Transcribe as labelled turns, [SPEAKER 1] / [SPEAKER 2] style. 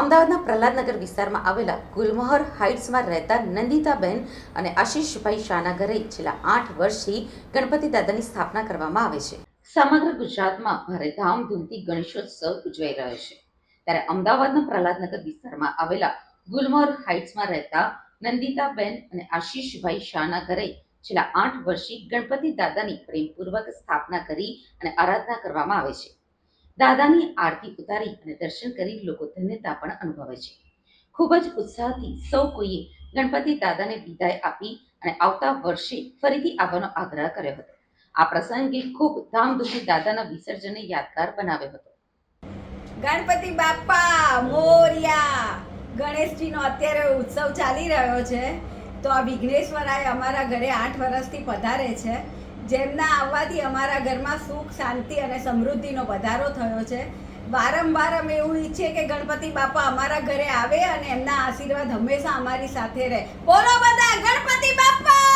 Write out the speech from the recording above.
[SPEAKER 1] અમદાવાદના પ્રહલાદનગર વિસ્તારમાં આવેલા ગુલમોહર હાઇટ્સમાં રહેતા નંદિતાબેન અને આશીષભાઈ શાહના ઘરે છેલ્લા આઠ વર્ષથી ગણપતિ દાદાની સ્થાપના કરવામાં આવે છે. સમગ્ર ગુજરાતમાં ભારે ધામધૂમથી ગણેશોત્સવ ઉજવાઈ રહ્યો છે. ત્યારે અમદાવાદના પ્રહલાદનગર વિસ્તારમાં આવેલા ગુલમોહર હાઇટ્સમાં રહેતા નંદિતાબેન અને આશીષભાઈ શાહના ઘરે છેલ્લા આઠ વર્ષથી ગણપતિ દાદાની પ્રેમપૂર્વક સ્થાપના કરી અને આરાધના કરવામાં આવે છે. દાદાની આરતી ઉતારી અને દર્શન કરી લોકો ધન્યતા પણ અનુભવે છે. ખૂબ જ ઉત્સાહથી સૌ કોઈએ ગણપતિ દાદાને વિદાય આપી અને આવતા વર્ષે ફરીથી આવવાનો આગ્રહ કર્યો હતો. આ પ્રસંગે ખૂબ ધામધૂમથી દાદાના વિસર્જનને યાદગાર બનાવ્યો હતો.
[SPEAKER 2] ગણપતિ બાપ્પા, મોરિયા, ગણેશજીનો અત્યારે ઉત્સવ ચાલી રહ્યો છે. તો આ વિઘ્નેશ્વરાય અમારા ઘરે આઠ વર્ષથી પધારે છે. જેમના આવવાથી અમારા ઘરમાં સુખ, શાંતિ અને સમૃદ્ધિનો વધારો થયો છે. વારંવાર અમે એવું ઈચ્છીએ કે ગણપતિ બાપા અમારા ઘરે આવે અને એમના આશીર્વાદ હંમેશા અમારી સાથે રહે. બોલો બધા, ગણપતિ બાપા!